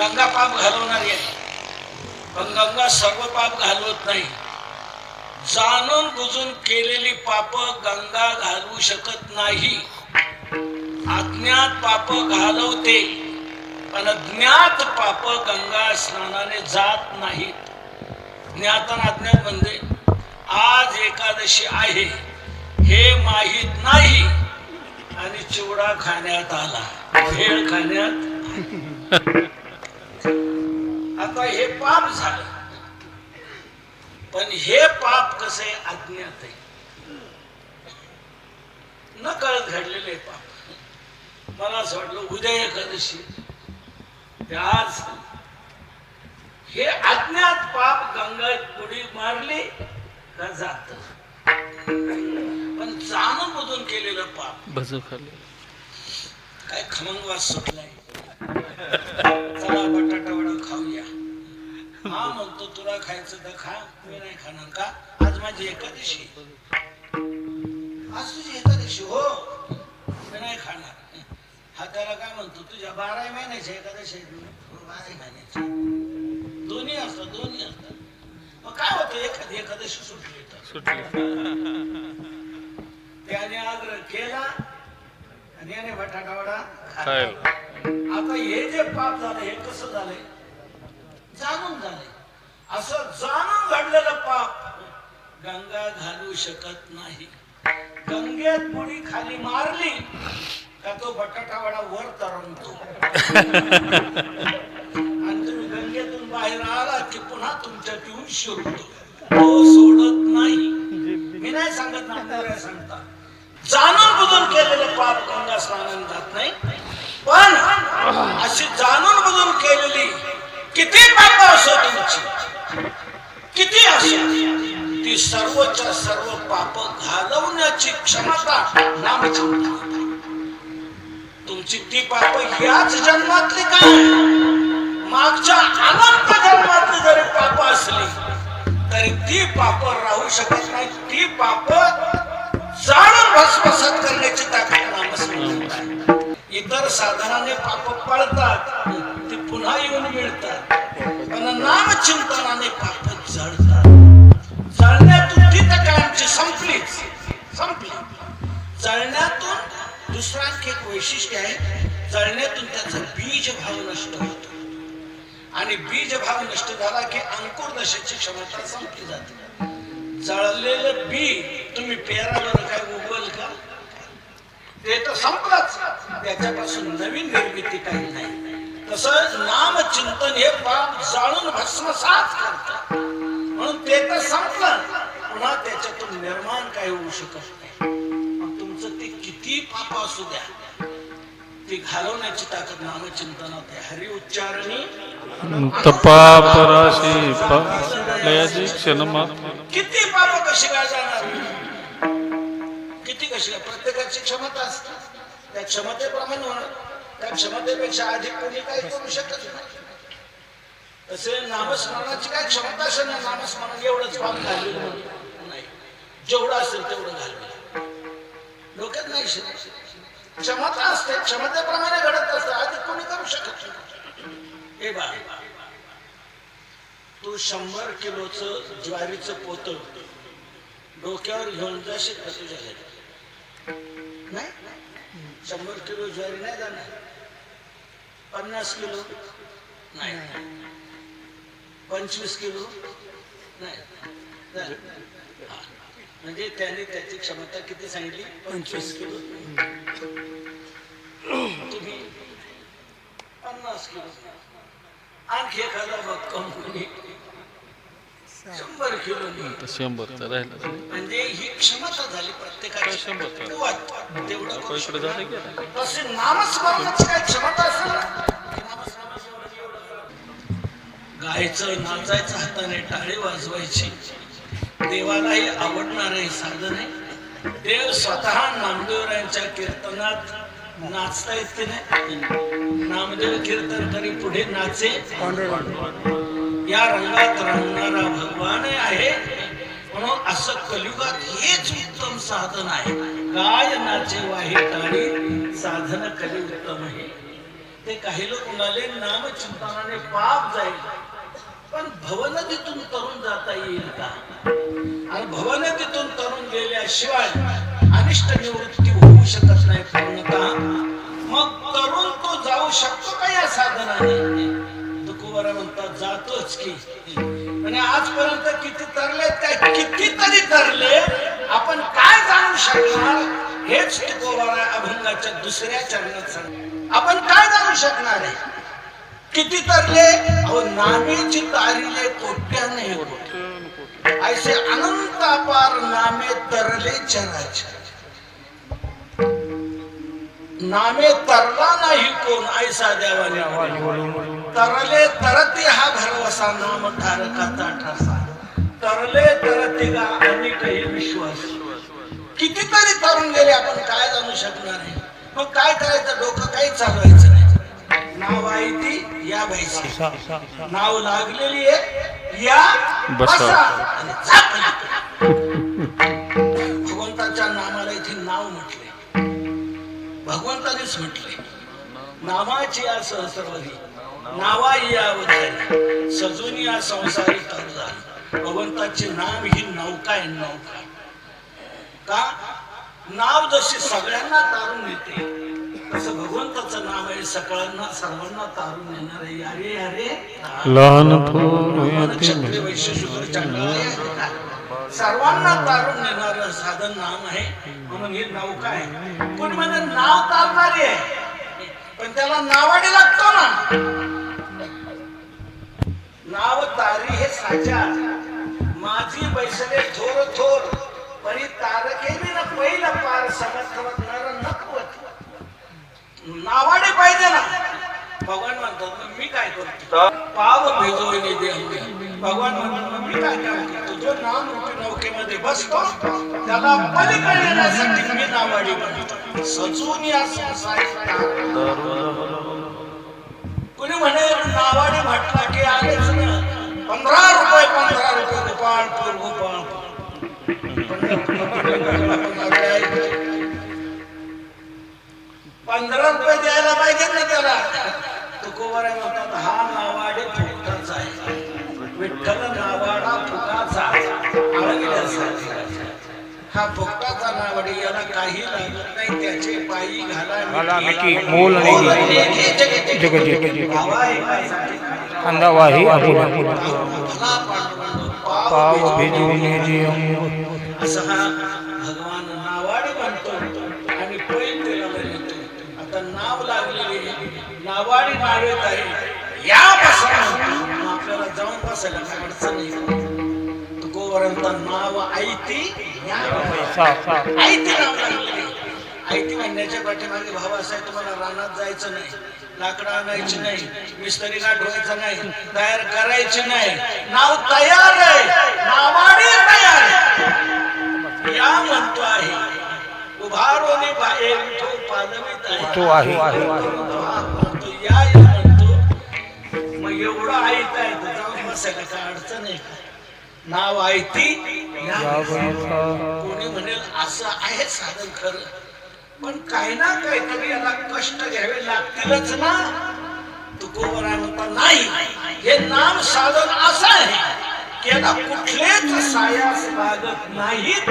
गंगा पाप घालवणारी आहे पण गंगा सर्व पाप घालवत नाही. जाणून बुजून केलेली पाप गंगा घालवू शकत नाही. अज्ञात पाप घालवते पण ज्ञात पाप गंगा स्नानाने जात नाहीत. ज्ञात आणि अज्ञात म्हणजे आज एकादशी आहे हे माहीत नाही आणि चिवडा खाण्यात आला. खेळ खाण्यात आता हे पाप झालं. पण हे पाप कसे अज्ञात आहे. न कळत घडलेले पाप. मला असं वाटलं उद्या एकादशी. आज हे अज्ञात पाप गंगात उडी मारली का जात? पण जाणून बुजून केलेलं पाप. भजू खाल्ले. काय खमंग वास सुटलाय. चला बटाटा हा म्हणतो तुला खायचं तर खा मी नाही खाणार का? आज माझी एकादशी. आज तुझी एकादशी हो. मी नाही खाणार. हा त्याला काय म्हणतो तुझ्या बारा महिन्याच्या एकादशी आहेत ना? हो, बारा महिन्याच्या दोन्ही असतात दोन्ही असतात. मग काय होतं एखादी एकादशी सुटली. त्याने आग्रह केला आणि याने बटाटा वडा खाल्ला. खायला. आता हे जे पाप झालं हे कसं झालंय? जाणून झाले. असं जाणून घडलेलं पाप गंगा घालू शकत नाही. गंगेत पुढी खाली मारली का तो बटाटावाडा वर तरंगतो. आणि तुम्ही गंगेतून बाहेर आला की पुन्हा तुमच्या पिऊन शिरतो. तो सोडत नाही. मी नाही सांगत ना सांगता. जाणून बुजून केलेले पाप गंगा स्नान जात नाही पण अशी जाणून बुजून केलेली किती पाप असो तुमची? किती असो? ती सर्वच्या सर्व पाप घालवण्याची क्षमता नामचिंता तुमची ती पाप याच जन्मातली काय मागच्या अनंत जन्मातली जरी पाप असली तरी ती पाप राहू शकत नाही. ती पाप जाणून भस्मसात करण्याची ताकद नामस्मरणात आहे. इतर साधनाने पाप पळतात. चिंतनाने पाप जळतात जळण्यातून ती तर आमची संपलीच संपली. जळण्यातून दुसरा आणखी एक वैशिष्ट्य आहे जळण्यातून त्याचा बीज भाव नष्ट होतो. आणि बीज भाव नष्ट झाला की अंकुर दशेची क्षमता संपली जाते. जळलेलं बी तुम्ही पेरावर काय उगवल का? ते तर संपलाच. त्याच्यापासून नवीन निर्मिती काही नाही. तसं नामचिंतन हे पाप जाळून भस्मसात करत म्हणून ते तर संपलं. पुन्हा त्याच्यातून निर्माण काही होऊ शकत नाही. तुमचं ते किती पाप असू द्या. ती घालवण्याची ताकद नामचिंतनात आहे. हरि उच्चारणी. तपापराशी लयाची क्षणमा किती पाप कशी काय जाणार किती कशी? काय प्रत्येकाची क्षमता असते. त्या क्षमतेप्रमाणे होणार. त्या क्षमतेपेक्षा अधिक कोणी काही करू शकत नाही. तसे नामस्मरणाची काय क्षमता असेल ना नामस्मरण एवढंच पाप घालवेल नाही. जेवढं असेल तेवढं घालवलं डोक्यात नाही क्षमता असते क्षमतेप्रमाणे घडत असते अधिक कोणी करू शकत नाही. हे बा तू शंभर किलोचं ज्वारीचं पोत डोक्यावर घेऊन जाशील का तुझ्या घरी? नाही? शंभर किलो ज्वारी नाही जाणार. पन्नास किलो? नाही. पंचवीस किलो? नाही. म्हणजे त्याने त्याची क्षमता किती सांगितली? पंचवीस किलो. तुम्ही पन्नास किलो. आणखी एखादा भक्कम कोणी शंभर किलो राहिला. म्हणजे ही क्षमता झाली प्रत्येकाची. शंभर तर. तेवढं झालं की. तशी नामस्मरणाची काय क्षमता असेल गायचं नाचायचं हाताने टाळी वाजवायची. देवालाही आवडणार हे साधन आहे. देव स्वतः नामदेवरायांच्या कीर्तनात नाचता येते नाही? नामदेव कीर्तन करी पुढे नाचे. या रंगात रंगणारा भगवान आहे. म्हणून असं कलियुगात हेच उत्तम साधन आहे. गायनाचे नाचे आणि टाळी साधन कली उत्तम आहे? ते काही लोक म्हणाले नामचिंतनाने पाप जाईल. पण भवनदीतून तरुण जाता येईल का? आणि भवनदीतून तरुण गेल्याशिवाय अनिष्ट निवृत्ती होऊ शकत नाही पूर्णतः मग तरुण तो जाऊ शकतो का या साधनाने? जातोच की. आणि आजपर्यंत किती तरले काय कितीतरी तरले आपण काय जाणू शकणार? हेच तुकोबरा अभंगाच्या दुसऱ्या चरणात सांग आपण काय जाणू शकणार आहे? किती तरले? अहो नामेची तारीले कोट्याने होते. ऐसे अनंत अपार नामे तरले चराचर नामे तरला नाही कोण ऐसा देवाने तरले तरती हा भरवसा नाम धारकाचा ठसा तरले तरती गा अनेकही विश्वास. कितीतरी तरुण गेले आपण काय जाणू शकणार आहे? मग काय करायचं? डोकं काही चालवायचं नाही. नाव आहे ती या बाईची नाव लागलेली आहे या बसा. भगवंतानेच म्हटले. नामाची या सहस्रवरी नावा या अवधारी सजून या संसारी झाली भगवंताचे नाम ही नौका आहे नौका. का? नाव जशी सगळ्यांना तारून येते तसं भगवंताचं नाव आहे सगळ्यांना सर्वांना तारून येणार आहे अरे अरे लहान वैश्य. सर्वांना तारून नेणार साधन नाम आहे. म्हणून ही नौका आहे कोणी म्हणजे नाव तारणारी आहे. पण त्याला नावाडी लागतो ना. नाव तारी हे साचा माझी बैसले थोर थोर परी तारके मी न पहिलं पार समर्थवत नर नकवत. नावाडे पाहिजे ना. भगवान म्हणतात मग मी काय करतो? पाव भिजवणे दे भगवान म्हणतात मग मी काय करतो? जो नाम डोक्यामध्ये बसतो त्याला पलीकडे येण्यासाठी मी नावाडी बनतो सजून कोणी म्हणे नावाडी म्हटला की आलेच ना पंधरा रुपये पंधरा रुपये गोपाळपूर गोपाळपूर पंधरा रुपये द्यायला पाहिजे ना त्याला. तुकोबर म्हणतात हा नावाडे फुकटाचा आहे. विठ्ठल हा फुकटाचा नावाडी याला काही लागत नाही त्याचे पायी घाला मिठी, मोल नाही मोल दिली. लेखी जगती. जग- जग- जग. भावा एकासाठी कांदा वाही आपुला भला पांडुरंग पाव पाव भिजवणे जे अंग असं हा भगवान नावाडी म्हणतो आणि पैल त्याला आता नाव लागलेली नावाडी नावेत आहे या बसा म्हणतो. मग आपल्याला जाऊन बसायला अडचण नाही तुकोवरांचा नाव आयती आयती नाव आयती. म्हणण्याच्या पाठीमागे भाव असा आहे तुम्हाला रानात जायचं नाही लाकडं आणायची नाही मिस्त्री गाठवायचं नाही तयार करायची नाही. नाव तयार आहे नावाडी तयार आहे. या म्हणतो आहे उभारोनी बाहेर तो पादवीत आहे. तो आहे या. नाव बसा. बैठा कोणी म्हणेल असं आहे साधन खरं पण काही ना काहीतरी याला कष्ट घ्यावे लागतीलच ना. तुकोबर आहे म्हणता नाही. हे नाम साधन असं आहे की याला कुठलेच सायास लागत नाहीत.